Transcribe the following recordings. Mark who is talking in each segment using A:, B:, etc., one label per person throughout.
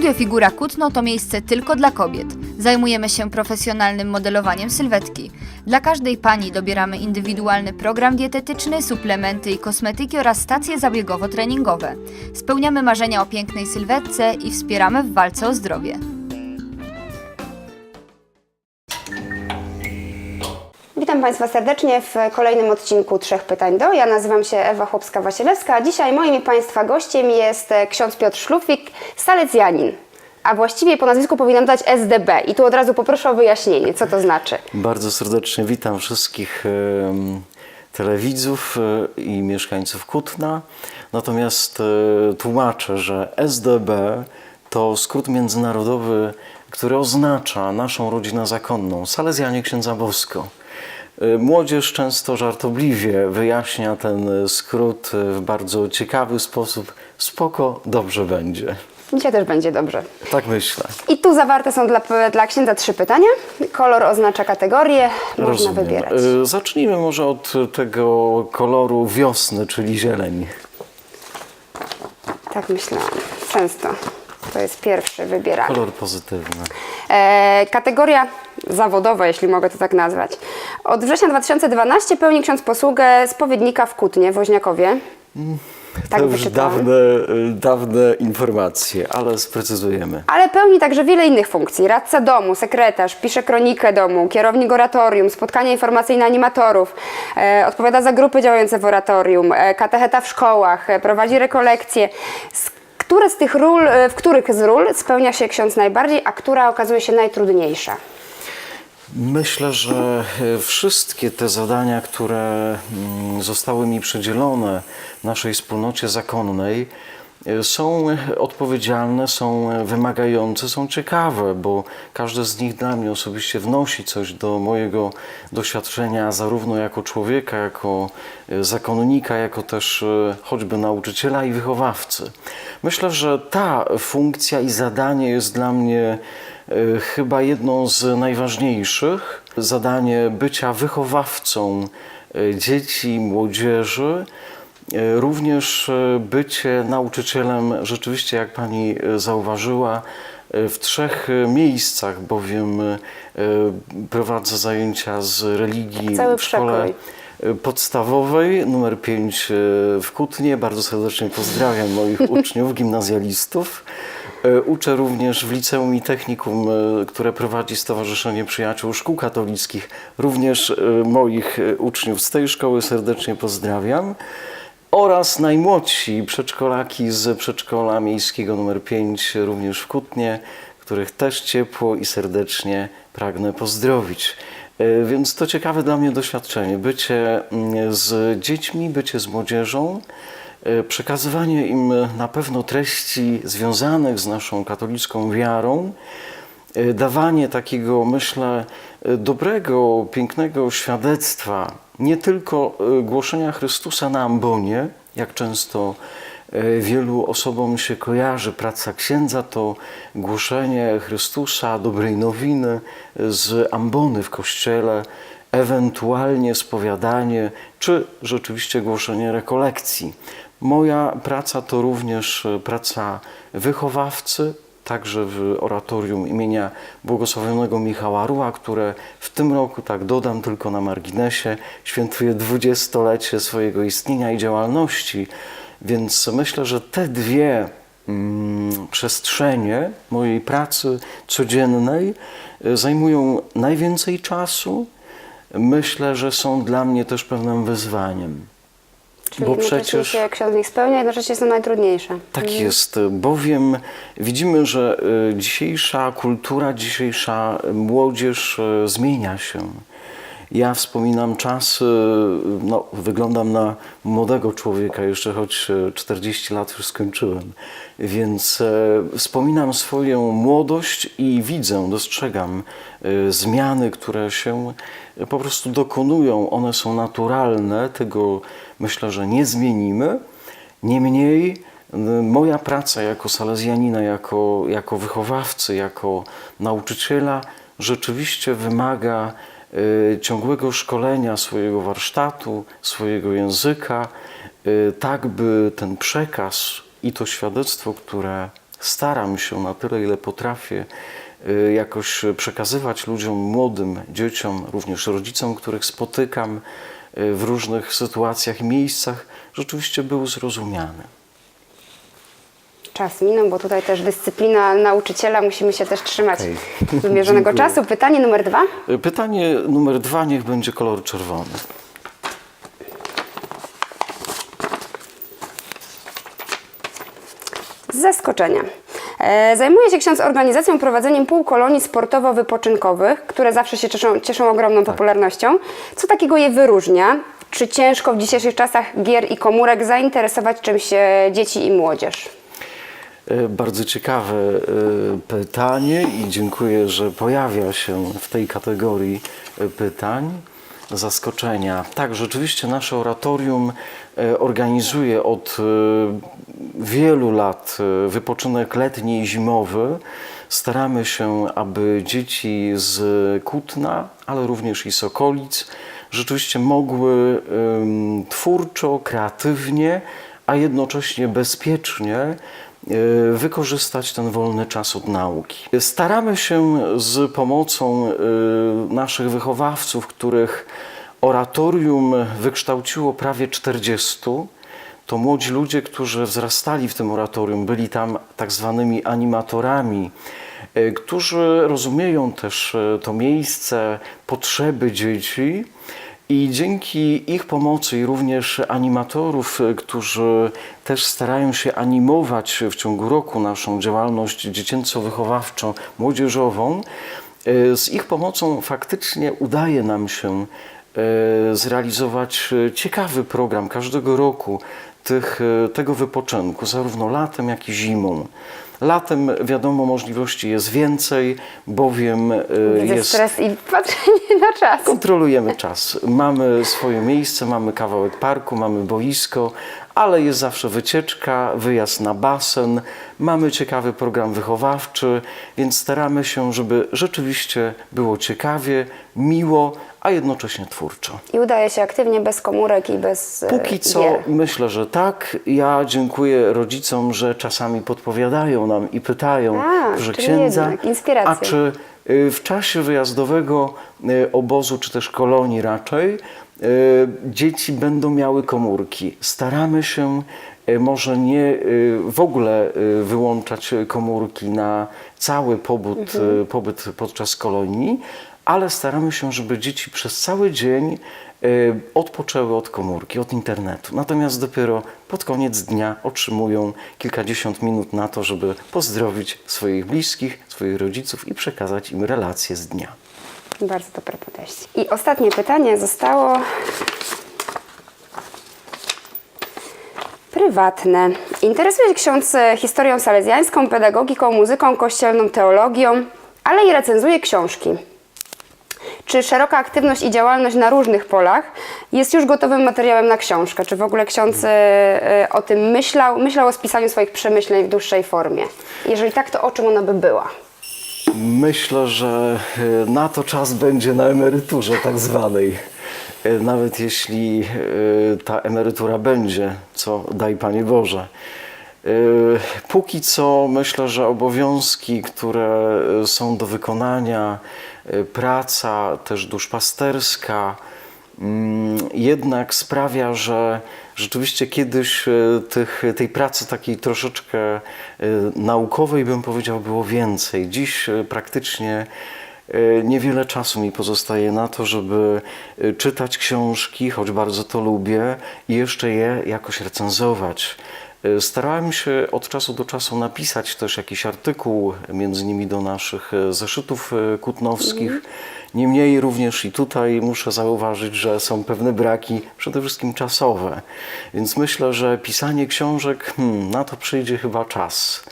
A: Studio Figura Kutno to miejsce tylko dla kobiet. Zajmujemy się profesjonalnym modelowaniem sylwetki. Dla każdej pani dobieramy indywidualny program dietetyczny, suplementy i kosmetyki oraz stacje zabiegowo-treningowe. Spełniamy marzenia o pięknej sylwetce i wspieramy w walce o zdrowie.
B: Witam Państwa serdecznie w kolejnym odcinku Trzech Pytań do. Ja nazywam się Ewa Chłopska-Wasielewska, a dzisiaj moim i Państwa gościem jest ksiądz Piotr Szlufik, salezjanin. A właściwie po nazwisku powinnam dać SDB i tu od razu poproszę o wyjaśnienie, co to znaczy.
C: Bardzo serdecznie witam wszystkich telewidzów e, i mieszkańców Kutna. Natomiast e, tłumaczę, że SDB to skrót międzynarodowy, który oznacza naszą rodzinę zakonną, Salezjanie Księdza Bosko. E, Młodzież często żartobliwie wyjaśnia ten skrót e, w bardzo ciekawy sposób. Spoko, dobrze będzie.
B: Dzisiaj też będzie dobrze.
C: Tak myślę.
B: I tu zawarte są dla, dla księdza trzy pytania. Kolor oznacza kategorię, można
C: Rozumiem.
B: wybierać.
C: E, Zacznijmy może od tego koloru wiosny, czyli zieleń.
B: Tak myślałam. Często. To jest pierwszy wybierany.
C: Kolor pozytywny.
B: E, kategoria zawodowa, jeśli mogę to tak nazwać. Od września 2012 pełni ksiądz posługę spowiednika w Kutnie, w Woźniakowie. Tak
C: to już
B: wyczytałam.
C: dawne, y, dawne informacje, ale sprecyzujemy.
B: Ale pełni także wiele innych funkcji. Radca domu, sekretarz, pisze kronikę domu, kierownik oratorium, spotkania informacyjne animatorów, e, odpowiada za grupy działające w oratorium, e, katecheta w szkołach, e, prowadzi rekolekcje. Z, które z tych ról, e, w których z ról spełnia się ksiądz najbardziej, a która okazuje się najtrudniejsza?
C: Myślę, że y, wszystkie te zadania, które mm, zostały mi przydzielone naszej wspólnocie zakonnej, są odpowiedzialne, są wymagające, są ciekawe, bo każde z nich dla mnie osobiście wnosi coś do mojego doświadczenia, zarówno jako człowieka, jako y, zakonnika, jako też y, choćby nauczyciela i wychowawcy. Myślę, że ta funkcja i zadanie jest dla mnie chyba jedną z najważniejszych. Zadanie bycia wychowawcą dzieci, młodzieży, również y, bycie nauczycielem, rzeczywiście, jak pani y, zauważyła, w trzech miejscach, bowiem prowadzę zajęcia z religii
B: Cały
C: w szkole
B: przekrój.
C: podstawowej numer 5 w Kutnie. Bardzo serdecznie pozdrawiam moich uczniów, gimnazjalistów. E, Uczę również w liceum i technikum, e, które prowadzi Stowarzyszenie Przyjaciół Szkół Katolickich. Również e, moich e, uczniów z tej szkoły serdecznie pozdrawiam. Oraz najmłodsi przedszkolaki z przedszkola miejskiego numer 5, również w Kutnie, których też ciepło i serdecznie pragnę pozdrowić. E, Więc to ciekawe dla mnie doświadczenie. Bycie mm, z dziećmi, bycie z młodzieżą, e, przekazywanie im na pewno treści związanych z naszą katolicką wiarą, dawanie takiego, myślę, e, dobrego, pięknego świadectwa, nie tylko e, głoszenia Chrystusa na ambonie, jak często wielu osobom się kojarzy praca księdza, to głoszenie Chrystusa, dobrej nowiny z ambony w kościele, ewentualnie spowiadanie, czy rzeczywiście głoszenie rekolekcji. Moja praca to również praca wychowawcy, także w oratorium imienia błogosławionego Michała Ruła, które w tym roku, tak dodam tylko na marginesie, świętuje dwudziestolecie swojego istnienia i działalności. Więc myślę, że te dwie mm, przestrzenie mojej pracy codziennej e, zajmują najwięcej czasu. Myślę, że są dla mnie też pewnym wyzwaniem.
B: Czyli
C: Bo przecież-
B: się ksiądz w nich spełnia, jednocześnie są najtrudniejsze.
C: Tak jest, bowiem widzimy, że y, dzisiejsza kultura, dzisiejsza młodzież y, zmienia się. Ja wspominam czasy, no, wyglądam na młodego człowieka, jeszcze choć y, 40 lat już skończyłem, więc e, wspominam swoją młodość i widzę, dostrzegam y, zmiany, które się y, po prostu dokonują. One są naturalne, tego myślę, że nie zmienimy. Niemniej y, moja praca jako salezjanina, jako, jako wychowawcy, jako nauczyciela rzeczywiście wymaga y, ciągłego szkolenia swojego warsztatu, swojego języka, y, tak by ten przekaz i to świadectwo, które staram się na tyle, ile potrafię y, jakoś przekazywać ludziom, młodym dzieciom, również rodzicom, których spotykam y, w różnych sytuacjach i miejscach, rzeczywiście był zrozumiany.
B: Czas minął, bo tutaj też dyscyplina nauczyciela, musimy się też trzymać
C: Okej.
B: wymierzonego czasu. Pytanie numer dwa.
C: Y, Pytanie numer dwa niech będzie kolor czerwony.
B: Z zaskoczenia. E, Zajmuje się ksiądz organizacją, prowadzeniem półkolonii sportowo-wypoczynkowych, które zawsze się cieszą, cieszą ogromną popularnością. Co takiego je wyróżnia? Czy ciężko w dzisiejszych czasach gier i komórek zainteresować czymś e, dzieci i młodzież?
C: E, Bardzo ciekawe e, pytanie i dziękuję, że pojawia się w tej kategorii e, pytań. Zaskoczenia. Tak, rzeczywiście nasze oratorium organizuje od wielu lat wypoczynek letni i zimowy. Staramy się, aby dzieci z Kutna, ale również i z okolic rzeczywiście mogły twórczo, kreatywnie, a jednocześnie bezpiecznie wykorzystać ten wolny czas od nauki. Staramy się z pomocą e, naszych wychowawców, których oratorium wykształciło prawie 40, to młodzi ludzie, którzy wzrastali w tym oratorium, byli tam tak zwanymi animatorami, e, którzy rozumieją też e, to miejsce, potrzeby dzieci. I dzięki ich pomocy i również animatorów, e, którzy też starają się animować w ciągu roku naszą działalność dziecięco-wychowawczą, młodzieżową, e, z ich pomocą faktycznie udaje nam się e, zrealizować ciekawy program każdego roku tych, tego wypoczynku, zarówno latem, jak i zimą. Latem, wiadomo, możliwości jest więcej, bowiem e,
B: Widzę
C: jest
B: stres i patrzenie na czas.
C: Kontrolujemy czas. Mamy swoje miejsce, mamy kawałek parku, mamy boisko, ale jest zawsze wycieczka, wyjazd na basen, mamy ciekawy program wychowawczy, więc staramy się, żeby rzeczywiście było ciekawie, miło, a jednocześnie twórczo.
B: I udaje się aktywnie, bez komórek i bez e,
C: Póki co
B: gier.
C: myślę, że tak. Ja dziękuję rodzicom, że czasami podpowiadają nam i pytają,
B: A,
C: że księdza,
B: jednak inspiracja.
C: a czy y, w czasie wyjazdowego y, obozu, czy też kolonii raczej, y, dzieci będą miały komórki. Staramy się może nie w ogóle wyłączać komórki na cały pobyt, y, pobyt podczas kolonii, ale staramy się, żeby dzieci przez cały dzień y, odpoczęły od komórki, od internetu. Natomiast dopiero pod koniec dnia otrzymują kilkadziesiąt minut na to, żeby pozdrowić swoich bliskich, swoich rodziców i przekazać im relacje z dnia.
B: Bardzo dobre podejście. I ostatnie pytanie zostało prywatne. Interesuje się ksiądz historią salezjańską, pedagogiką, muzyką kościelną, teologią, ale i recenzuje książki. Czy szeroka aktywność i działalność na różnych polach jest już gotowym materiałem na książkę? Czy w ogóle ksiądz e, e, o tym myślał? Myślał o spisaniu swoich przemyśleń w dłuższej formie? Jeżeli tak, to o czym ona by była?
C: Myślę, że e, na to czas będzie na emeryturze tak zwanej. Nawet jeśli ta emerytura będzie, co daj Panie Boże. Póki co myślę, że obowiązki, które są do wykonania, praca też duszpasterska, mm, jednak sprawia, że rzeczywiście kiedyś e, tych, tej pracy takiej troszeczkę e, naukowej, bym powiedział, było więcej. Dziś praktycznie niewiele czasu mi pozostaje na to, żeby czytać książki, choć bardzo to lubię, i jeszcze je jakoś recenzować. E, Starałem się od czasu do czasu napisać też jakiś artykuł, między innymi do naszych e, zeszytów e, kutnowskich. Niemniej również i tutaj muszę zauważyć, że są pewne braki, przede wszystkim czasowe. Więc myślę, że pisanie książek, hmm, na to przyjdzie chyba czas.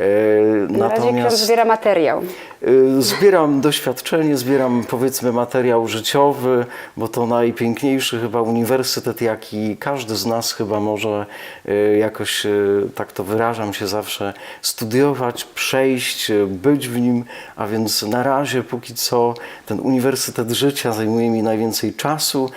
C: E,
B: Na razie ksiądz zbiera materiał.
C: Y, Zbieram doświadczenie, zbieram powiedzmy materiał życiowy, bo to najpiękniejszy chyba uniwersytet, jaki każdy z nas chyba może y, jakoś, tak to wyrażam się zawsze, studiować, przejść, być w nim, a więc na razie póki co ten uniwersytet życia zajmuje mi najwięcej czasu,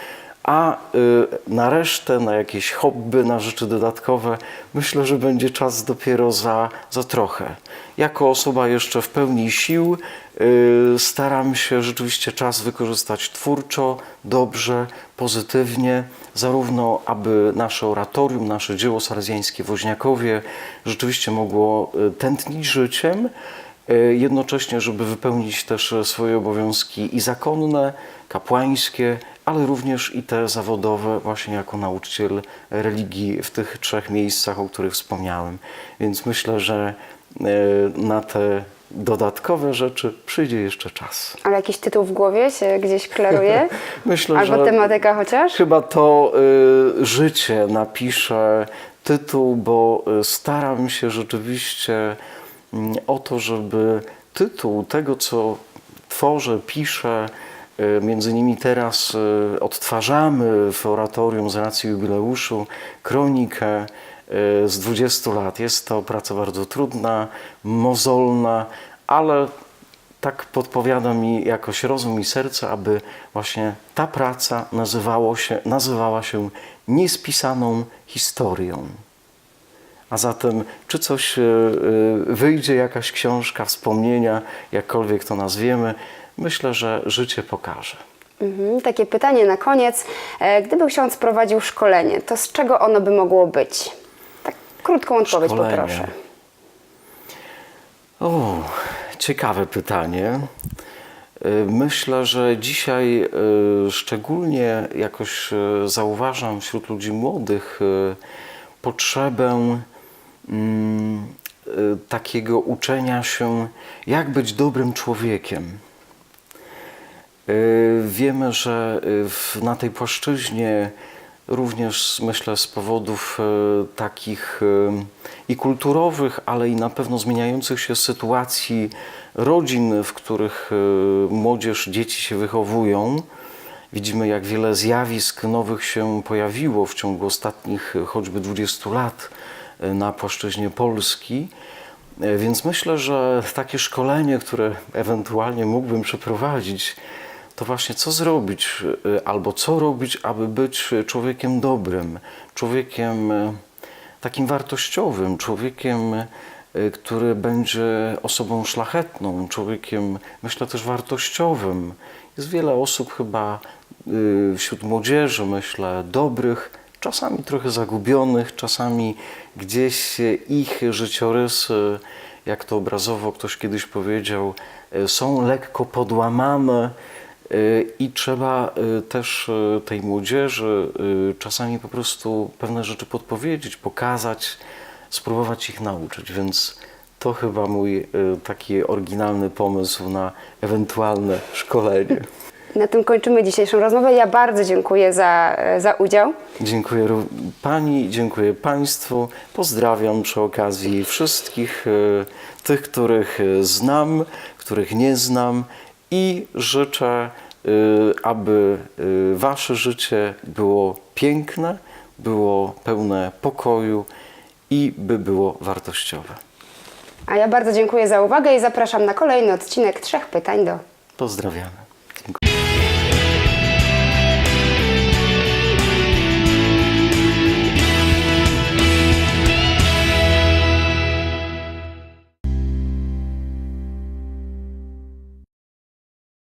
C: A y, na resztę, na jakieś hobby, na rzeczy dodatkowe, myślę, że będzie czas dopiero za, za trochę. Jako osoba jeszcze w pełni sił y, staram się rzeczywiście czas wykorzystać twórczo, dobrze, pozytywnie, zarówno aby nasze oratorium, nasze dzieło salezjańskie Woźniakowie rzeczywiście mogło y, tętnić życiem, jednocześnie, żeby wypełnić też swoje obowiązki i zakonne, kapłańskie, ale również i te zawodowe, właśnie jako nauczyciel religii w tych trzech miejscach, o których wspomniałem. Więc myślę, że e, na te dodatkowe rzeczy przyjdzie jeszcze czas.
B: Ale jakiś tytuł w głowie się gdzieś klaruje?
C: Myślę,
B: Albo
C: że
B: tematyka chociaż?
C: Chyba to y, życie napiszę tytuł, bo y, staram się rzeczywiście mm, o to, żeby tytuł tego, co tworzę, piszę, między innymi teraz y, odtwarzamy w oratorium z racji jubileuszu kronikę y, z 20 lat. Jest to praca bardzo trudna, mozolna, ale tak podpowiada mi jakoś rozum i serce, aby właśnie ta praca nazywało się, nazywała się niespisaną historią. A zatem, czy coś e, e, wyjdzie, jakaś książka, wspomnienia, jakkolwiek to nazwiemy, myślę, że życie pokaże.
B: Mhm, takie pytanie na koniec. E, Gdyby ksiądz prowadził szkolenie, to z czego ono by mogło być? Tak krótką odpowiedź
C: Szkolenie.
B: poproszę.
C: O, ciekawe pytanie. Y, Myślę, że dzisiaj y, szczególnie jakoś zauważam wśród ludzi młodych potrzebę mm, takiego uczenia się, jak być dobrym człowiekiem. Y, Wiemy, że y, na tej płaszczyźnie również myślę z powodów y, takich i kulturowych, ale i na pewno zmieniających się sytuacji rodzin, w których młodzież, dzieci się wychowują. Widzimy, jak wiele zjawisk nowych się pojawiło w ciągu ostatnich choćby 20 lat na płaszczyźnie Polski. Więc myślę, że takie szkolenie, które ewentualnie mógłbym przeprowadzić, to właśnie co zrobić e, albo co robić, aby być człowiekiem dobrym, człowiekiem e, takim wartościowym, człowiekiem, e, który będzie osobą szlachetną, człowiekiem, myślę, też wartościowym. Jest wiele osób chyba y, wśród młodzieży, myślę, dobrych, czasami trochę zagubionych, czasami gdzieś ich życiorysy, jak to obrazowo ktoś kiedyś powiedział, y, są lekko podłamane y, i trzeba y, też y, tej młodzieży y, czasami po prostu pewne rzeczy podpowiedzieć, pokazać, spróbować ich nauczyć, więc to chyba mój taki oryginalny pomysł na ewentualne szkolenie.
B: Na tym kończymy dzisiejszą rozmowę. Ja bardzo dziękuję za, za udział.
C: Dziękuję Pani, dziękuję Państwu. Pozdrawiam przy okazji wszystkich e, tych, których e, znam, których nie znam i życzę, e, aby e, Wasze życie było piękne, było pełne pokoju i by było wartościowe.
B: A ja bardzo dziękuję za uwagę i zapraszam na kolejny odcinek Trzech Pytań do
C: Pozdrawiamy.